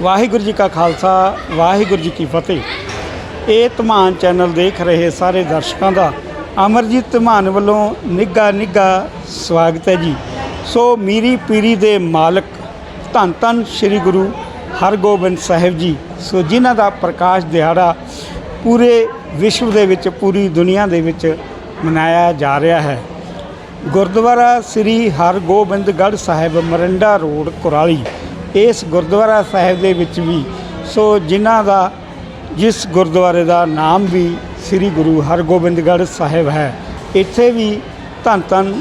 ਵਾਹਿਗੁਰੂ ਜੀ ਕਾ ਖਾਲਸਾ, ਵਾਹਿਗੁਰੂ ਜੀ ਕੀ ਫਤਿਹ। ਇਹ ਧਮਾਨ ਚੈਨਲ ਦੇਖ ਰਹੇ ਸਾਰੇ ਦਰਸ਼ਕਾਂ ਦਾ ਅਮਰਜੀਤ ਧਮਾਨ ਵੱਲੋਂ ਨਿੱਘਾ ਨਿੱਘਾ ਸਵਾਗਤ ਹੈ ਜੀ। ਸੋ ਮੀਰੀ ਪੀਰੀ ਦੇ ਮਾਲਕ ਧੰਨ ਧੰਨ ਸ੍ਰੀ ਗੁਰੂ ਹਰਗੋਬਿੰਦ ਸਾਹਿਬ ਜੀ। ਸੋ ਜਿਨ੍ਹਾਂ ਦਾ ਪ੍ਰਕਾਸ਼ ਦਿਹਾੜਾ ਪੂਰੇ ਵਿਸ਼ਵ ਦੇ ਵਿੱਚ, ਪੂਰੀ ਦੁਨੀਆ ਦੇ ਵਿੱਚ ਮਨਾਇਆ ਜਾ ਰਿਹਾ ਹੈ। ਗੁਰਦੁਆਰਾ ਸ੍ਰੀ ਹਰਗੋਬਿੰਦਗੜ੍ਹ ਸਾਹਿਬ, ਮਰੰਡਾ ਰੋਡ, ਕੁਰਾਲੀ। ਇਸ ਗੁਰਦੁਆਰਾ ਸਾਹਿਬ ਦੇ ਵਿੱਚ ਵੀ, ਸੋ ਜਿਨ੍ਹਾਂ ਦਾ, ਜਿਸ ਗੁਰਦੁਆਰੇ ਦਾ ਨਾਮ ਵੀ ਸ੍ਰੀ ਗੁਰੂ ਹਰਗੋਬਿੰਦਗੜ੍ਹ ਸਾਹਿਬ ਹੈ, ਇੱਥੇ ਵੀ ਧੰਨ ਧੰਨ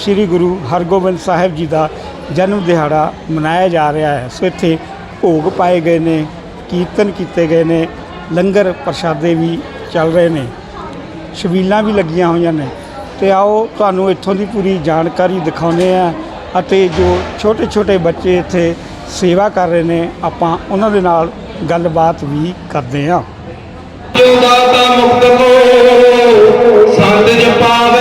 ਸ੍ਰੀ ਗੁਰੂ ਹਰਗੋਬਿੰਦ ਸਾਹਿਬ ਜੀ ਦਾ ਜਨਮ ਦਿਹਾੜਾ ਮਨਾਇਆ ਜਾ ਰਿਹਾ ਹੈ। ਸੋ ਇੱਥੇ ਭੋਗ ਪਾਏ ਗਏ ਨੇ, ਕੀਰਤਨ ਕੀਤੇ ਗਏ ਨੇ, ਲੰਗਰ ਪ੍ਰਸ਼ਾਦੇ ਵੀ ਚੱਲ ਰਹੇ ਨੇ, ਛਬੀਲਾਂ ਵੀ ਲੱਗੀਆਂ ਹੋਈਆਂ ਨੇ। ਤੇ ਆਓ ਤੁਹਾਨੂੰ ਇੱਥੋਂ ਦੀ ਪੂਰੀ ਜਾਣਕਾਰੀ ਦਿਖਾਉਂਦੇ ਆ ਅਤੇ ਜੋ ਛੋਟੇ ਛੋਟੇ ਬੱਚੇ ਇੱਥੇ ਸੇਵਾ ਕਰ ਰਹੇ ਨੇ, ਆਪਾਂ ਉਹਨਾਂ ਦੇ ਨਾਲ ਗੱਲਬਾਤ ਵੀ ਕਰਦੇ ਹਾਂ। ਜੋ ਦਾਤਾ ਮੁਕਤ ਕੋ ਸੰਤ ਜਪਾਵੇ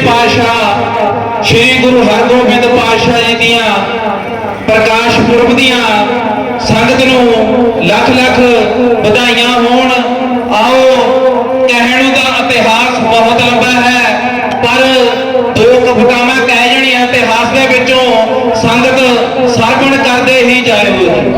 ਨੇ ਪਾਤਸ਼ਾਹ, ਸ੍ਰੀ ਗੁਰੂ ਹਰਗੋਬਿੰਦ ਪਾਤਸ਼ਾਹ ਜੀ ਦੀਆਂ ਪ੍ਰਕਾਸ਼ ਪੁਰਬ ਦੀਆਂ ਸੰਗਤ ਨੂੰ ਲੱਖ ਲੱਖ ਵਧਾਈਆਂ ਹੋਣ। ਆਓ, ਕਹਿਣ ਦਾ ਇਤਿਹਾਸ ਬਹੁਤ ਲੰਬਾ ਹੈ, ਪਰ ਦੋ ਕਫਟਾਵਾਂ ਕਹਿ ਜਣੀਆਂ ਇਤਿਹਾਸ ਦੇ ਵਿੱਚੋਂ ਸੰਗਤ ਸਰਵਣ ਕਰਦੇ ਹੀ ਜਾਇਓ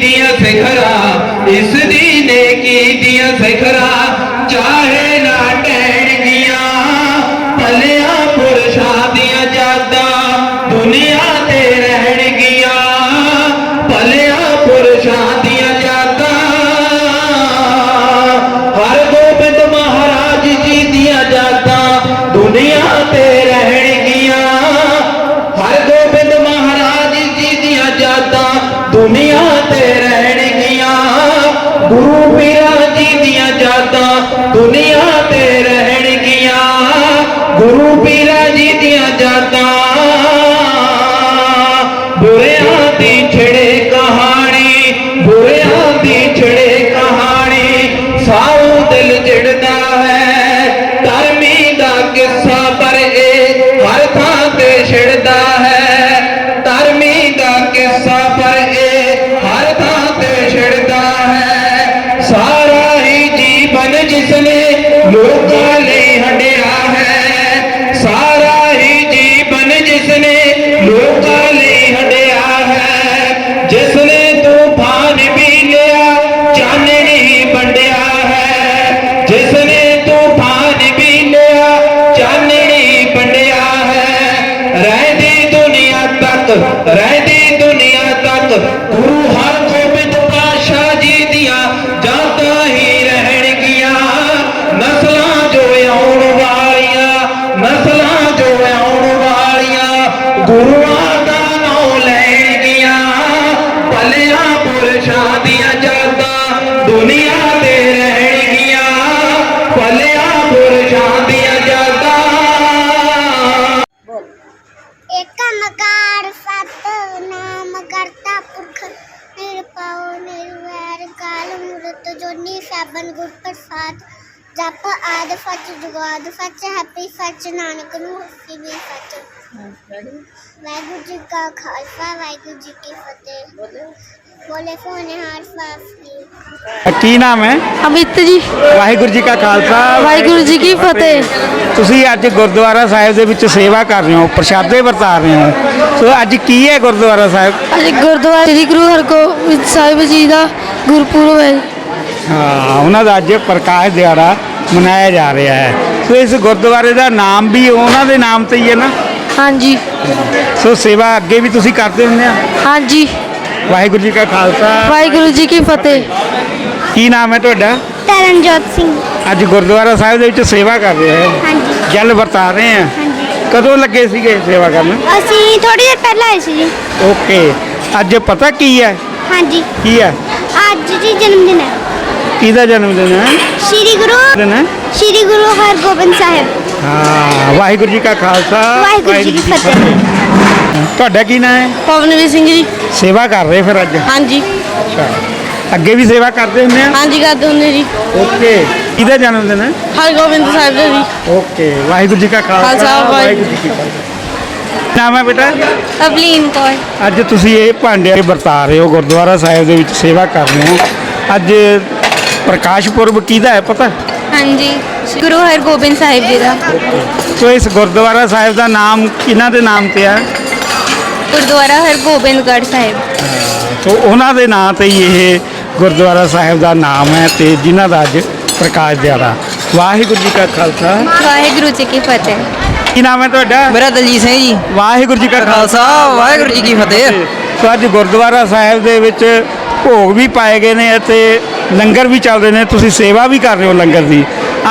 ਦੀਆਂ ਸਿਖਰਾਂ ਇਸ ਦੀ ਨੇਕੀ ਦੀਆਂ ਸਿਖਰਾਂ ਚਾਹੇ ਦੁਨੀਆ ਤੇ ਰਹਿਣਗੀਆਂ ਗੁਰੂ ਪੀਰਾਂ ਜੀ ਦੀਆਂ ਜਾਦਾਂ ਬੁਰੇ ਦੁਨੀਆ ਤੱਕ ਜੁਗਾਦ ਫਚ ਹੈਪੀ ਫਚ ਨਾਨਕ ਨੂੰ ਹੱਸੀ ਵੀ ਫਚ ਵਾਹਿਗੁਰੂ ਜੀ ਕਾ ਖਾਲਸਾ ਵਾਹਿਗੁਰੂ ਜੀ ਕੀ ਫਤਿਹ। ਬੋਲੇ। ਸੋਨੇ ਹਾਰ ਫਾਫੀ ਕੀ ਨਾਮ ਹੈ? ਅਮਿਤ ਜੀ। ਵਾਹਿਗੁਰੂ ਜੀ ਕਾ ਖਾਲਸਾ ਵਾਹਿਗੁਰੂ ਜੀ ਕੀ ਫਤਿਹ। ਤੁਸੀਂ ਅੱਜ ਗੁਰਦੁਆਰਾ ਸਾਹਿਬ ਦੇ ਵਿੱਚ ਸੇਵਾ ਕਰ ਰਹੇ ਹੋ ਪ੍ਰਸ਼ਾਦੇ ਵਰਤਾ ਰਹੇ ਹੋ। ਸੋ ਅੱਜ ਕੀ ਹੈ ਗੁਰਦੁਆਰਾ ਸਾਹਿਬ? ਅੱਜ ਗੁਰਦੁਆਰਾ ਸ੍ਰੀ ਗੁਰੂ ਹਰਗੋਬਿੰਦ ਸਾਹਿਬ ਜੀ ਦਾ ਗੁਰਪੁਰਬ ਹੈ। ਹਾਂ ਉਹਨਾਂ ਦਾ ਅੱਜ ਪ੍ਰਕਾਸ਼ ਦਿਹਾੜਾ ਮਨਾਇਆ ਜਾ ਰਿਹਾ ਹੈ। ਸੋ ਇਸ ਗੁਰਦੁਆਰੇ ਦਾ ਨਾਮ ਵੀ ਉਹਨਾਂ ਦੇ ਨਾਮ ਤੇ ਹੀ ਹੈ ਨਾ? ਹਾਂਜੀ। ਸੋ ਸੇਵਾ ਅੱਗੇ ਵੀ ਤੁਸੀਂ ਕਰਦੇ ਹੁੰਦੇ ਆ? ਹਾਂਜੀ। ਵਾਹਿਗੁਰੂ ਜੀ ਕਾ ਖਾਲਸਾ। ਵਾਹਿਗੁਰੂ ਜੀ ਕੀ ਫਤਿਹ। ਕੀ ਨਾਮ ਹੈ ਤੁਹਾਡਾ? ਤਰਨਜੋਤ ਸਿੰਘ। ਅੱਜ ਗੁਰਦੁਆਰਾ ਸਾਹਿਬ ਦੇ ਵਿੱਚ ਸੇਵਾ ਕਰ ਰਹੇ ਹੋ। ਹਾਂਜੀ। ਜਲ ਵਰਤਾ ਰਹੇ ਆ। ਹਾਂਜੀ। ਕਦੋਂ ਲੱਗੇ ਸੀਗੇ ਸੇਵਾ ਕਰਨ? ਅਸੀਂ ਥੋੜੀ ਦੇਰ ਪਹਿਲਾਂ ਆਏ ਸੀ ਜੀ। ਓਕੇ। ਅੱਜ ਪਤਾ ਕੀ ਹੈ? ਹਾਂਜੀ। ਕੀ ਹੈ? ਅੱਜ ਜੀ ਜਨਮ ਦਿਨ ਹੈ। ਕਿਹਦਾ ਜਨਮ ਦਿਨ ਹੈ? ਸ੍ਰੀ ਗੁਰੂ ਹੈ ਸ੍ਰੀ ਗੁਰੂ ਹਰਗੋਬਿੰਦ ਸਾਹਿਬ ਹਾਂ ਵਾਹਿਗੁਰੂ ਜੀ ਕਾ ਖਾਲਸਾ ਵਾਹਿਗੁਰੂ ਜੀ ਕੀ ਫਤਿਹ ਤੁਹਾਡਾ ਕੀ ਨਾਮ ਹੈ ਪਵਨਵੀਰ ਸਿੰਘ ਜੀ ਸੇਵਾ ਕਰ ਰਹੇ ਫਿਰ ਅੱਜ ਹਾਂਜੀ ਅੱਛਾ ਅੱਗੇ ਵੀ ਸੇਵਾ ਕਰਦੇ ਹੁੰਦੇ ਆ ਹਾਂਜੀ ਕਰਦੇ ਹੁੰਦੇ ਜੀ ਓਕੇ ਕਿਹਦਾ ਜਨਮ ਦਿਨ ਹੈ ਹਰਗੋਬਿੰਦ ਸਾਹਿਬ ਦਾ ਜੀ ਓਕੇ ਵਾਹਿਗੁਰੂ ਜੀ ਕਾ ਖਾਲਸਾ ਖਾਲਸਾ, ਵਾਹਿਗੁਰੂ ਜੀ ਕੀ ਫਤਿਹ ਨਾਮ ਹੈ ਬੇਟਾ ਅਵਲੀਨ ਕੌਰ ਅੱਜ ਤੁਸੀਂ ਇਹ ਭਾਂਡੇ ਵਰਤਾ ਰਹੇ ਹੋ ਗੁਰਦੁਆਰਾ ਸਾਹਿਬ ਦੇ ਵਿੱਚ ਸੇਵਾ ਕਰ ਰਹੇ ਹੋ। ਅੱਜ ਪ੍ਰਕਾਸ਼ ਪੁਰਬ ਕਿਹਦਾ ਹੈ ਪਤਾ? ਹਾਂਜੀ ਗੁਰੂ ਹਰਗੋਬਿੰਦ ਸਾਹਿਬ ਜੀ ਦਾ। ਸੋ ਇਸ ਗੁਰਦੁਆਰਾ ਸਾਹਿਬ ਦਾ ਨਾਮ ਕਿਹਨਾਂ ਦੇ ਨਾਮ ਤੇ ਹੈ ਗੁਰਦੁਆਰਾ ਹਰਗੋਬਿੰਦਗੜ੍ਹ ਸਾਹਿਬ। ਸੋ ਉਹਨਾਂ ਦੇ ਨਾਂ ਤੇ ਹੀ ਇਹ ਗੁਰਦੁਆਰਾ ਸਾਹਿਬ ਦਾ ਨਾਮ ਹੈ ਤੇ ਜਿਨ੍ਹਾਂ ਦਾ ਅੱਜ ਪ੍ਰਕਾਸ਼ ਦਿਹਾੜਾ। ਵਾਹਿਗੁਰੂ ਜੀ ਕਾ ਖਾਲਸਾ। ਵਾਹਿਗੁਰੂ ਜੀ ਕੀ ਫਤਿਹ। ਕੀ ਨਾਮ ਹੈ ਤੁਹਾਡਾ? ਮੇਰਾ ਦਲਜੀਤ ਸਿੰਘ ਜੀ। ਵਾਹਿਗੁਰੂ ਜੀ ਕਾ ਖਾਲਸਾ। ਵਾਹਿਗੁਰੂ ਜੀ ਕੀ ਫਤਿਹ। ਸੋ ਅੱਜ ਗੁਰਦੁਆਰਾ ਸਾਹਿਬ ਦੇ ਵਿੱਚ ਭੋਗ ਵੀ ਪਾਏ ਗਏ ਨੇ ਅਤੇ ਲੰਗਰ ਵੀ ਚੱਲਦੇ ਨੇ ਤੁਸੀਂ ਸੇਵਾ ਵੀ ਕਰ ਰਹੇ ਹੋ ਲੰਗਰ ਦੀ।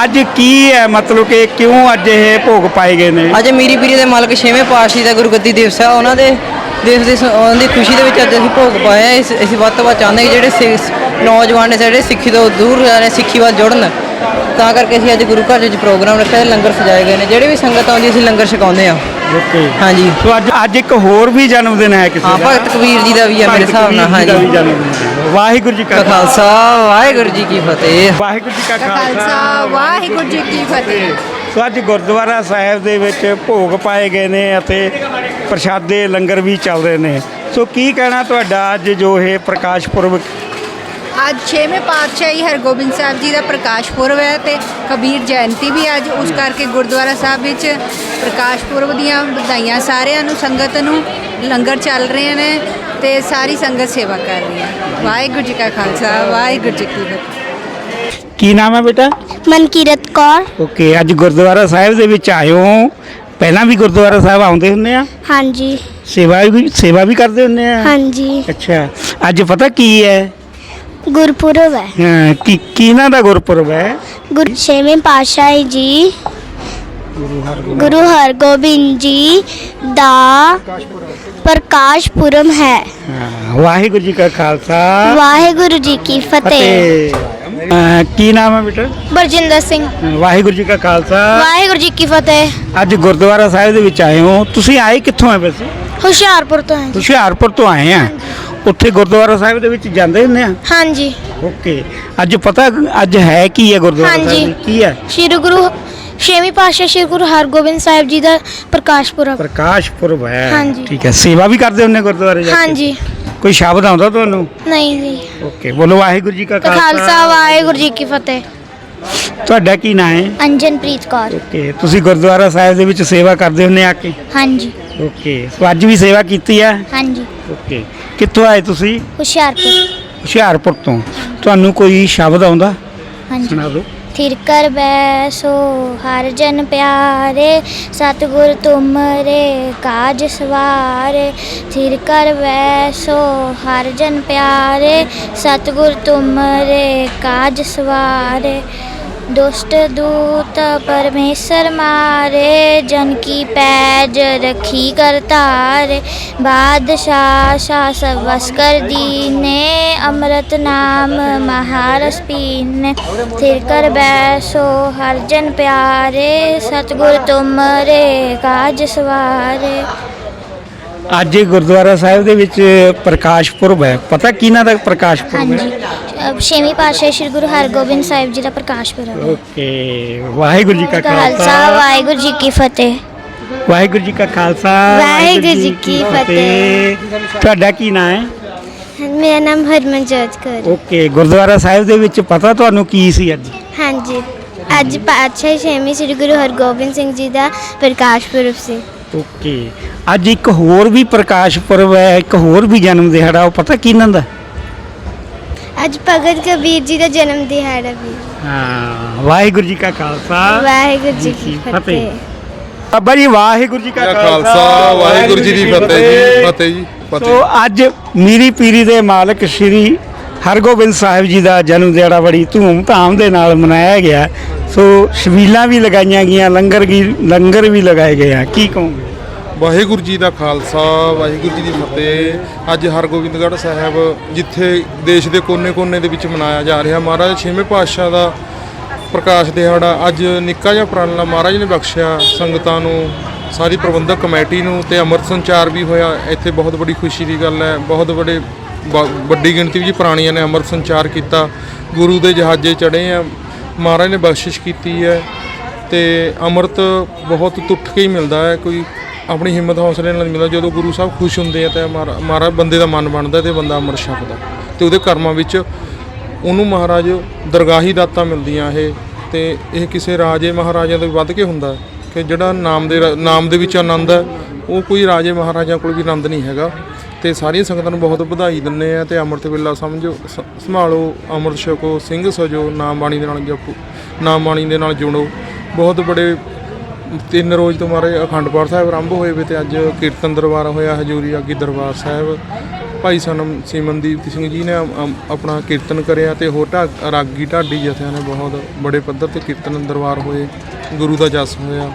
ਅੱਜ ਕੀ ਹੈ? ਮਤਲਬ ਕਿ ਕਿਉਂ ਅੱਜ ਇਹ ਭੋਗ ਪਾਏ ਗਏ ਨੇ? ਅੱਜ ਮੀਰੀ ਪੀਰੀ ਦੇ ਮਾਲਕ ਛੇਵੇਂ ਪਾਤਸ਼ਾਹੀ ਦਾ ਗੁਰਗੱਦੀ ਦਿਵਸ ਹੈ। ਉਹਨਾਂ ਦੇ ਦਿਵਸ ਦੀ ਉਹਨਾਂ ਦੀ ਖੁਸ਼ੀ ਦੇ ਵਿੱਚ ਅੱਜ ਅਸੀਂ ਭੋਗ ਹਾਂ। ਇਸ- ਅਸੀਂ ਵੱਧ ਤੋਂ ਵੱਧ ਚਾਹੁੰਦੇ ਹਾਂ ਕਿ ਜਿਹੜੇ ਨੌਜਵਾਨ ਨੇ ਜਿਹੜੇ ਸਿੱਖੀ ਤੋਂ ਦੂਰ ਰਹਿ ਰਹੇ ਸਿੱਖੀ ਵੱਲ ਜੁੜਨ। ਤਾਂ ਕਰਕੇ ਅਸੀਂ ਅੱਜ ਗੁਰੂ ਘਰ ਵਿੱਚ ਪ੍ਰੋਗਰਾਮ ਰੱਖਿਆ ਤੇ ਲੰਗਰ ਸਜਾਏ ਗਏ ਨੇ। ਜਿਹੜੇ ਵੀ ਸੰਗਤ ਆਉਂਦੀ ਅਸੀਂ ਲੰਗਰ ਛਕਾਉਂਦੇ ਹਾਂ। ਓਕੇ। ਹਾਂਜੀ। ਸੋ ਅੱਜ ਅੱਜ ਇੱਕ ਹੋਰ ਵੀ ਜਨਮ ਦਿਨ ਹੈ ਕਿਸੇ ਹਾਂ ਦਾ। ਭਗਤ ਕਬੀਰ ਜੀ ਦਾ ਵੀ ਹੈ ਮੇਰੇ ਹਿਸਾਬ ਨਾਲ ਹਾਂਜੀ। ਹੈ। ਵਾਹਿਗੁਰੂ ਜੀ ਕਾ ਖਾਲਸਾ ਵਾਹਿਗੁਰੂ ਜੀ ਕੀ ਫਤਿਹ। ਵਾਹਿਗੁਰੂ ਜੀ ਕਾ ਖਾਲਸਾ। ਵਾਹਿਗੁਰੂ ਜੀ ਕੀ ਫਤਿਹ। ਸੋ ਅੱਜ ਗੁਰਦੁਆਰਾ ਸਾਹਿਬ ਦੇ ਵਿੱਚ ਭੋਗ ਪਾਏ ਗਏ ਨੇ ਅਤੇ ਪ੍ਰਸ਼ਾਦੇ ਲੰਗਰ ਵੀ ਚੱਲ ਰਹੇ ਨੇ। ਸੋ ਕੀ ਕਹਿਣਾ ਤੁਹਾਡਾ ਅੱਜ ਜੋ ਇਹ ਪ੍ਰਕਾਸ਼ ਪੁਰਬ? ਅੱਜ ਛੇਵੇਂ ਪਾਤਸ਼ਾਹੀ ਹਰਗੋਬਿੰਦ ਸਾਹਿਬ ਜੀ ਦਾ ਪ੍ਰਕਾਸ਼ ਪੁਰਬ ਹੈ ਤੇ ਕਬੀਰ ਜਯੰਤੀ ਵੀ ਅੱਜ ਉਸ ਕਰਕੇ ਗੁਰਦੁਆਰਾ ਸਾਹਿਬ ਵਿੱਚ ਪ੍ਰਕਾਸ਼ ਪੁਰਬ ਦੀਆਂ ਵਧਾਈਆਂ ਸਾਰਿਆਂ ਨੂੰ ਸੰਗਤ ਨੂੰ ਲੰਗਰ ਚੱਲ ਰਹੇ ਨੇ। ਤੇ ਸਾਰੀ ਸੰਗਤ ਸੇਵਾ ਕਰ ਰਹੀ ਹੈ। ਵਾਹਿਗੁਰੂ ਜੀ ਕਾ ਖਾਲਸਾ ਵਾਹਿਗੁਰੂ ਜੀ ਕੀ ਫਤਿਹ। ਕੀ ਨਾਮ ਹੈ ਬੇਟਾ? ਮਨਕੀਰਤ ਕੌਰ। ਓਕੇ ਅੱਜ ਗੁਰਦੁਆਰਾ ਸਾਹਿਬ ਦੇ ਵਿੱਚ ਆਏ ਹੋ। ਪਹਿਲਾਂ ਵੀ ਗੁਰਦੁਆਰਾ ਸਾਹਿਬ ਆਉਂਦੇ ਹੁੰਦੇ ਆ? ਹਾਂਜੀ। ਸੇਵਾ ਵੀ ਸੇਵਾ ਵੀ ਕਰਦੇ ਹੁੰਦੇ ਆ? ਹਾਂਜੀ। ਅੱਛਾ ਅੱਜ ਪਤਾ ਕੀ ਹੈ? ਗੁਰਪੁਰਬ ਹੈ। ਹਾਂ, ਕੀ ਕਿਹਨਾਂ ਦਾ ਗੁਰਪੁਰਬ ਹੈ? ਗੁਰੂ ਛੇਵੇਂ ਪਾਤਸ਼ਾਹੀ ਜੀ ਗੁਰੂ ਹਰਗੋਬਿੰਦ ਜੀ ਦਾ ਪ੍ਰਕਾਸ਼ ਪੁਰਬ ਹੈ। ਹਾਂ, ਵਾਹਿਗੁਰੂ ਜੀ ਕਾ ਖਾਲਸਾ। ਵਾਹਿਗੁਰੂ ਜੀ ਕੀ ਫਤਿਹ। ਅਹ, ਕੀ ਨਾਮ ਹੈ ਬੇਟਾ? ਬਰਜਿੰਦਰ ਸਿੰਘ। ਵਾਹਿਗੁਰੂ ਜੀ ਕਾ ਖਾਲਸਾ। ਵਾਹਿਗੁਰੂ ਜੀ ਕੀ ਫਤਿਹ। ਅੱਜ ਗੁਰਦੁਆਰਾ ਸਾਹਿਬ ਦੇ ਵਿੱਚ ਆਏ ਹੋ। ਤੁਸੀਂ ਆਏ ਕਿੱਥੋਂ ਆ ਵੈਸੇ? ਹੁਸ਼ਿਆਰਪੁਰ ਤੋਂ ਹਾਂ ਹੁਸ਼ਿਆਰਪੁਰ ਤੋਂ ਆਏ ਆ। ਉੱਥੇ ਗੁਰਦੁਆਰਾ ਸਾਹਿਬ ਦੇ ਵਿੱਚ ਜਾਂਦੇ ਹੁੰਦੇ ਆ? ਹਾਂਜੀ। ਓਕੇ। ਅੱਜ ਪਤਾ ਅੱਜ ਹੈ ਕੀ ਹੈ ਗੁਰਦੁਆਰਾ ਹਾਂਜੀ। ਸਾਹਿਬ? ਵਿੱਚ? ਕੀ ਹੈ? ਸ਼੍ਰੀ ਗੁਰੂ ਛੇਵੀਂ ਪਾਤਸ਼ਾਹ ਸ਼੍ਰੀ ਗੁਰੂ ਹਰਗੋਬਿੰਦ ਸਾਹਿਬ ਜੀ ਦਾ ਪ੍ਰਕਾਸ਼ ਪੁਰਬ। ਪ੍ਰਕਾਸ਼ ਪੁਰਬ ਹੈ। ਹਾਂਜੀ। ਠੀਕ ਹੈ। ਸੇਵਾ ਵੀ ਕਰਦੇ ਹੁੰਦੇ ਗੁਰਦੁਆਰੇ ਜਾ ਕੇ? ਹਾਂਜੀ। ਕੋਈ ਸ਼ਬਦ ਆਉਂਦਾ ਤੁਹਾਨੂੰ? ਨਹੀਂ ਜੀ। ਓਕੇ ਬੋਲੋ ਵਾਹਿਗੁਰੂ ਜੀ ਕਾ ਖਾਲਸਾ ਵਾਹਿਗੁਰੂ ਜੀ ਕੀ ਫਤਿਹ। ਤੁਹਾਡਾ ਕੀ ਨਾਮ ਹੈ? ਅੰਜਨਪ੍ਰੀਤ ਕੌਰ। ਓਕੇ ਤੁਸੀਂ ਗੁਰਦੁਆਰਾ ਸਾਹਿਬ ਦੇ ਵਿੱਚ ਸੇਵਾ ਕਰਦੇ ਹੁੰਦੇ ਆ ਕੇ? ਹਾਂਜੀ। ਓਕੇ ਸੋ ਅੱਜ ਵੀ ਸੇਵਾ ਕੀਤੀ ਹੈ? ਹਾਂਜੀ। ਓਕੇ ਕਿੱਥੋਂ ਆਏ ਤੁਸੀਂ? ਹੁਸ਼ਿਆਰਪੁਰ। ਹੁਸ਼ਿਆਰਪੁਰ ਤੋਂ। ਤੁਹਾਨੂੰ ਕੋਈ ਸ਼ਬਦ ਆਉਂਦਾ? ਹਾਂਜੀ। ਸੁਣਾ ਦਿਓ। ਥਿਰ ਕਰ ਬੈਸੋ, ਹਰ ਜਨ ਪਿਆਰੇ, ਸਤਿਗੁਰ ਤੁਮਰੇ, ਕਾਜ ਸਵਾਰੇ ਥਿਰ ਕਰ ਬੈਸੋ, ਹਰ ਜਨ ਪਿਆਰੇ, ਸਤਿਗੁਰ ਤੁਮਰੇ, ਕਾਜ ਸਵਾਰੇ। ਦੁਸ਼ਟ ਦੂਤ ਪਰਮੇਸ਼ਰ ਮਾਰੇ ਜਨ ਕੀ ਪੈਜ ਰਖੀ ਕਰ ਤਾਰੇ ਬਾਦਸ਼ਾਹ ਸ਼ਾਸ ਵਸ ਕਰ ਦੀਨੇ ਅੰਮ੍ਰਿਤ ਨਾਮ ਮਹਾਰਸ ਪੀਨੇ। ਥਿਰ ਕਰ ਬੈਸੋ ਹਰ ਜਨ ਪਿਆਰੇ ਸਤਿਗੁਰ ਤੁਮਰੇ ਕਾਜ ਸਵਾਰੇ। ਅੱਜ ਗੁਰਦੁਆਰਾ ਸਾਹਿਬ ਦੇ ਵਿੱਚ ਪ੍ਰਕਾਸ਼ ਪੁਰਬ ਹੈ। ਪਤਾ ਕਿਹਨਾਂ ਦਾ ਪ੍ਰਕਾਸ਼ ਪੁਰਬ ਹੈ? ਛੇਵੀਂ ਪਾਤਸ਼ਾਹ ਸ੍ਰੀ ਗੁਰੂ ਹਰਗੋਬਿੰਦ ਸਾਹਿਬ ਜੀ ਦਾ ਪ੍ਰਕਾਸ਼ ਪੁਰਬ ਓਕੇ ਵਾਹਿਗੁਰੂ ਜੀ ਕਾ ਖਾਲਸਾ ਖਾਲਸਾ। ਵਾਹਿਗੁਰੂ ਜੀ ਕੀ ਫਤਿਹ। ਵਾਹਿਗੁਰੂ ਜੀ ਕਾ ਖਾਲਸਾ ਵਾਹਿਗੁਰੂ ਜੀ ਕੀ ਤੁਹਾਡਾ ਕੀ ਨਾਮ ਹੈ? ਮੇਰਾ ਨਾਮ ਹਰਮਨਜੋਤ ਕੌਰ ਓਕੇ ਗੁਰਦੁਆਰਾ ਸਾਹਿਬ ਦੇ ਵਿੱਚ ਪਤਾ ਤੁਹਾਨੂੰ ਕੀ ਸੀ ਅੱਜ? ਹਾਂਜੀ ਅੱਜ ਪਾਤਸ਼ਾਹੀ ਛੇਵੀਂ ਸ੍ਰੀ ਗੁਰੂ ਹਰਗੋਬਿੰਦ ਸਿੰਘ ਜੀ ਦਾ ਪ੍ਰਕਾਸ਼ ਪੁਰਬ ਸੀ। ਓਕੇ ਅੱਜ ਇੱਕ ਹੋਰ ਵੀ ਪ੍ਰਕਾਸ਼ ਪੁਰਬ ਹੈ ਇੱਕ ਹੋਰ ਵੀ ਜਨਮ ਦਿਹਾੜਾ ਉਹ ਪਤਾ ਕਿਹਨਾਂ ਦਾ? ਅੱਜ ਭਗਤ ਕਬੀਰ ਜੀ ਦਾ ਜਨਮ ਦਿਹਾੜਾ ਵੀ। ਹਾਂ ਵਾਹਿਗੁਰੂ ਜੀ ਕਾ ਖਾਲਸਾ। ਵਾਹਿਗੁਰੂ ਜੀ ਕੀ ਫਤਿਹ। ਬਾਬਾ ਜੀ ਵਾਹਿਗੁਰੂ ਜੀ ਕਾ ਖਾਲਸਾ। ਵਾਹਿਗੁਰੂ ਜੀ ਦੀ ਫਤਿਹ ਜੀ ਫਤਿਹ। ਜੀ ਸੋ ਅੱਜ ਮੀਰੀ ਪੀਰੀ ਦੇ ਮਾਲਕ ਸ਼੍ਰੀ ਹਰਗੋਬਿੰਦ ਸਾਹਿਬ ਜੀ ਦਾ ਜਨਮ ਦਿਹਾੜਾ ਬੜੀ ਧੂਮ-ਧਾਮ ਦੇ ਨਾਲ ਮਨਾਇਆ ਗਿਆ। ਸੋ ਸ਼ਬੀਲਾਂ ਵੀ ਲਗਾਈਆਂ ਗਈਆਂ ਲੰਗਰ ਵੀ ਲੰਗਰ ਵੀ ਲਗਾਏ ਗਏ ਆ। ਕੀ ਕਹੋਗੇ? ਵਾਹਿਗੁਰੂ ਜੀ ਦਾ ਖਾਲਸਾ, ਵਾਹਿਗੁਰੂ ਜੀ ਦੀ ਫਤਿਹ। ਅੱਜ ਹਰਗੋਬਿੰਦਗੜ੍ਹ ਸਾਹਿਬ, ਜਿੱਥੇ ਦੇਸ਼ ਦੇ ਕੋਨੇ-ਕੋਨੇ ਦੇ ਵਿੱਚ ਮਨਾਇਆ ਜਾ ਰਿਹਾ, ਮਹਾਰਾਜ ਛੇਵੇਂ ਪਾਤਸ਼ਾਹ ਦਾ ਪ੍ਰਕਾਸ਼ ਦਿਹਾੜਾ ਅੱਜ ਨਿੱਕਾ ਜਿਹਾ ਉਪਰਾਲਾ ਮਹਾਰਾਜ ਨੇ ਬਖਸ਼ਿਆ। ਸੰਗਤਾਂ ਨੂੰ, ਸਾਰੀ ਪ੍ਰਬੰਧਕ ਕਮੇਟੀ ਨੂੰ ਤੇ ਅੰਮ੍ਰਿਤ ਸੰਚਾਰ ਵੀ ਹੋਇਆ। ਇੱਥੇ ਬਹੁਤ ਵੱਡੀ ਖੁਸ਼ੀ ਦੀ ਗੱਲ ਹੈ। ਬਹੁਤ ਬੜੇ ਬ- ਵੱਡੀ ਗਿਣਤੀ ਵਿੱਚ ਪ੍ਰਾਣੀਆਂ ਨੇ ਅੰਮ੍ਰਿਤ ਸੰਚਾਰ ਕੀਤਾ। ਗੁਰੂ ਦੇ ਜਹਾਜ਼ੇ ਚੜ੍ਹੇ ਆ। ਮਹਾਰਾਜ ਨੇ ਬਖਸ਼ਿਸ਼ ਕੀਤੀ ਹੈ ਤੇ ਅੰਮ੍ਰਿਤ ਬਹੁਤ ਟੁੱਟ ਕੇ ਹੀ ਮਿਲਦਾ ਹੈ। ਕੋਈ ਆਪਣੀ ਹਿੰਮਤ ਹੌਸਲੇ ਨਾਲ ਮਿਲਦਾ। ਜਦੋਂ ਗੁਰੂ ਸਾਹਿਬ ਖੁਸ਼ ਹੁੰਦੇ ਆ ਤਾਂ ਮਹਾਰਾ- ਮਹਾਰਾਜ ਬੰਦੇ ਦਾ ਮਨ ਬਣਦਾ ਤੇ ਬੰਦਾ ਅੰਮ੍ਰਿਤ ਛਕਦਾ। ਤੇ ਉਹਦੇ ਕਰਮਾਂ ਵਿੱਚ ਉਹਨੂੰ ਮਹਾਰਾਜ ਦਰਗਾਹੀ ਦਾਤਾਂ ਮਿਲਦੀਆਂ ਇਹ। ਤੇ ਇਹ ਕਿਸੇ ਰਾਜੇ ਮਹਾਰਾਜਿਆਂ ਤੋਂ ਵੱਧ ਕੇ ਹੁੰਦਾ ਕਿ ਜਿਹੜਾ ਨਾਮ ਦੇ ਰ- ਨਾਮ ਦੇ ਵਿੱਚ ਆਨੰਦ ਹੈ, ਉਹ ਕੋਈ ਰਾਜੇ ਮਹਾਰਾਜਾ ਕੋਲ ਵੀ ਆਨੰਦ ਨਹੀਂ ਹੈਗਾ। ਤੇ ਸਾਰੀਆਂ ਸੰਗਤਾਂ ਨੂੰ ਬਹੁਤ ਵਧਾਈ ਦਿੰਦੇ ਆ ਤੇ ਅੰਮ੍ਰਿਤ ਵੇਲਾ ਸਮਝੋ, ਸ- ਸੰਭਾਲੋ, ਅੰਮ੍ਰਿਤ ਛਕੋ, ਸਿੰਘ ਸਜੋ, ਨਾਮ ਬਾਣੀ ਦੇ ਨਾਲ ਜਪੋ, ਨਾਮ ਬਾਣੀ ਦੇ ਨਾਲ ਜੁੜੋ। ਬਹੁਤ ਬੜੇ ਤਿੰਨ ਰੋਜ਼ ਤੋਂ ਮਾਰੇ ਅਖੰਡ ਪਾਠ ਸਾਹਿਬ ਆਰੰਭ ਹੋਏ ਵੇ ਤੇ ਅੱਜ ਕੀਰਤਨ ਦਰਬਾਰ ਹੋਇਆ ਹਜੂਰੀ ਆਗੀ ਦਰਬਾਰ ਸਾਹਿਬ। ਭਾਈ ਸਨਮ ਸਿਮਨਦੀਪ ਸਿੰਘ ਜੀ ਨੇ ਅਮ- ਆਪਣਾ ਕੀਰਤਨ ਕਰਿਆ ਤੇ ਹੋਰ ਢਾ ਰਾਗੀ ਢਾਡੀ ਜਥਿਆਂ ਨੇ ਬਹੁਤ ਬੜੇ ਪੱਧਰ ਤੇ ਕੀਰਤਨ ਦਰਬਾਰ ਹੋਏ, ਗੁਰੂ ਦਾ ਜਸ ਹੋਇਆ।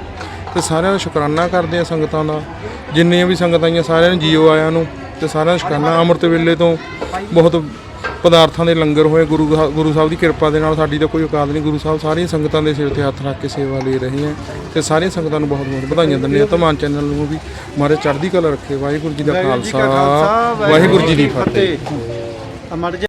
ਤੇ ਸਾਰਿਆਂ ਦਾ ਸ਼ੁਕਰਾਨਾ ਕਰਦੇ ਆ ਸੰਗਤਾਂ ਦਾ। ਜਿੰਨੀਆਂ ਵੀ ਸੰਗਤਾਂ ਆਈਆਂ ਸਾਰਿਆਂ ਨੂੰ ਜੀਓ ਆਇਆਂ ਨੂੰ ਤੇ ਸਾਰਿਆਂ ਦਾ ਸ਼ੁਕਰਾਨਾ। ਅੰਮ੍ਰਿਤ ਵੇਲੇ ਤੋਂ ਬਹੁਤ ਪਦਾਰਥਾਂ ਦੇ ਲੰਗਰ ਹੋਏ ਗੁਰੂ ਗੁਰੂ ਸਾਹਿਬ ਦੀ ਕਿਰਪਾ ਦੇ ਨਾਲ ਸਾਡੀ ਤਾਂ ਕੋਈ ਔਕਾਤ ਨਹੀਂ। ਗੁਰੂ ਸਾਹਿਬ ਸਾਰੀਆਂ ਸੰਗਤਾਂ ਦੇ ਸਿਰ ਤੇ ਹੱਥ ਰੱਖ ਕੇ ਸੇਵਾ ਲੈ ਰਹੇ ਹੈ ਤੇ ਸਾਰੀਆਂ ਸੰਗਤਾਂ ਨੂੰ ਬਹੁਤ ਬਹੁਤ ਵਧਾਈਆਂ ਦਿੰਦੇ ਆ ਧਮਾਨ ਚੈਨਲ ਨੂੰ ਵੀ ਮਾਰੇ ਚੜ੍ਹਦੀ ਕਲਾ ਰੱਖੇ। ਵਾਹਿਗੁਰੂ ਜੀ ਦਾ ਖਾਲਸਾ ਵਾਹਿਗੁਰੂ ਜੀ ਦੀ ਫਤਿਹ।